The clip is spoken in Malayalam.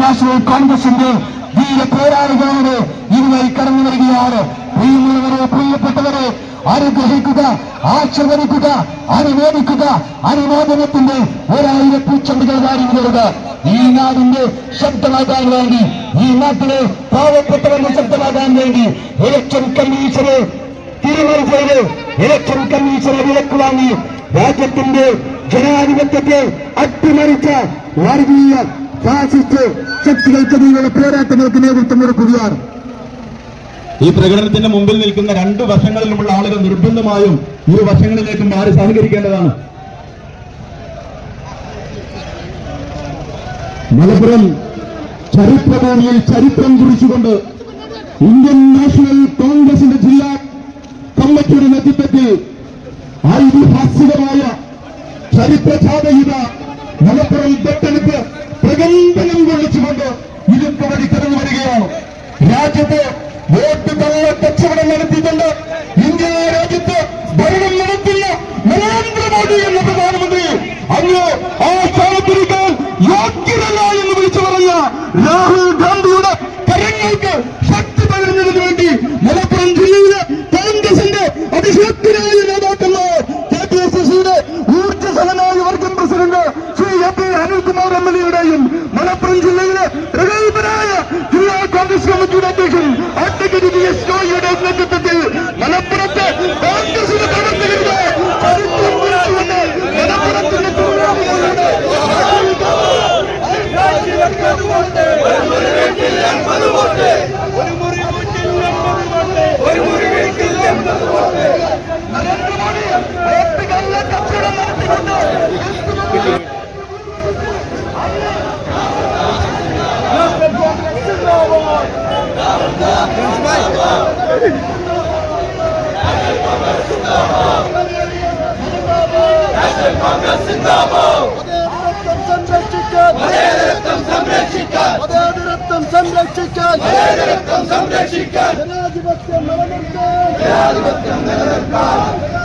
നാഷണൽ കോൺഗ്രസിന്റെ വീര പോരാളികളോട് ഇരുവരി കടന്നു വരികയാണ്. പ്രിയമുള്ളവരെ പ്രിയപ്പെട്ടവരെ അനുഗ്രഹിക്കുക ആശീർവദിക്കുക അനുമോദിക്കുക അനുമോദനത്തിന്റെ ഒരായിരം പൂച്ചെണ്ടുകൾ വാരി ഈ നാടിന്റെ ശബ്ദമാകാൻ വേണ്ടി ഈ നാട്ടിലെ പാവപ്പെട്ടവരുടെ ശബ്ദമാകാൻ വേണ്ടി ഇലക്ഷൻ കമ്മീഷനെ തിരുമറി ചെയ്ത് ഇലക്ഷൻ കമ്മീഷനെ വിലക്ക് വാങ്ങി രാജ്യത്തിന്റെ ജനാധിപത്യത്തെ അട്ടിമറിച്ച വർഗീയ പോരാട്ടങ്ങൾക്ക് നേതൃത്വം കൊടുക്കുകയാണ്. ഈ പ്രകടനത്തിന്റെ മുമ്പിൽ നിൽക്കുന്ന രണ്ട് വശങ്ങളിലുമുള്ള ആളുകൾ നിർബന്ധമായും ഇരു വശങ്ങളിലേക്കും മാറി സഹകരിക്കേണ്ടതാണ്. മലപ്പുറം ചരിത്രഭൂമിയിൽ ചരിത്രം കുറിച്ചുകൊണ്ട് ഇന്ത്യൻ നാഷണൽ കോൺഗ്രസിന്റെ ജില്ലാ കമ്മിറ്റിയുടെ നേതൃത്വത്തിൽ ഐതിഹാസികമായ ചരിത്രജാതയിത മലപ്പുറം തൊട്ടടുത്ത് പ്രകമ്പനം കൊള്ളിച്ചുകൊണ്ട് ഇരുപ്പ് വഴി വരികയാണ്. രാജ്യത്ത് വോട്ട് തള്ള കച്ചവടം നടത്തിയിട്ടുണ്ട്. ഇന്ത്യ രാജ്യത്ത് ഭരണം നടത്തുന്ന നരേന്ദ്രമോദി എന്ന പ്രധാനമന്ത്രി അങ്ങ് ആ സ്ഥാനത്തിരിക്കാൻ യോഗ്യരല്ല എന്ന് വിളിച്ചു പറഞ്ഞ രാഹുൽ ഗാന്ധിയുടെ കരങ്ങൾക്ക് ശക്തി പകരുന്നതിന് വേണ്ടി ജില്ലയിലെ പ്രഗത്ഭരായ ജില്ലാ കോൺഗ്രസ് കമ്മിറ്റിയുടെ അധ്യക്ഷൻ അഡ്വക്കേറ്റ് വി എസ് ജോയിയുടെ നേതൃത്വത്തിൽ മലപ്പുറത്തെ കോൺഗ്രസിന്റെ സംരക്ഷിക്കാൻ ജനാധിപത്യം നിലനിർത്താൻ ജനാധിപത്യം നിലനിർത്താൻ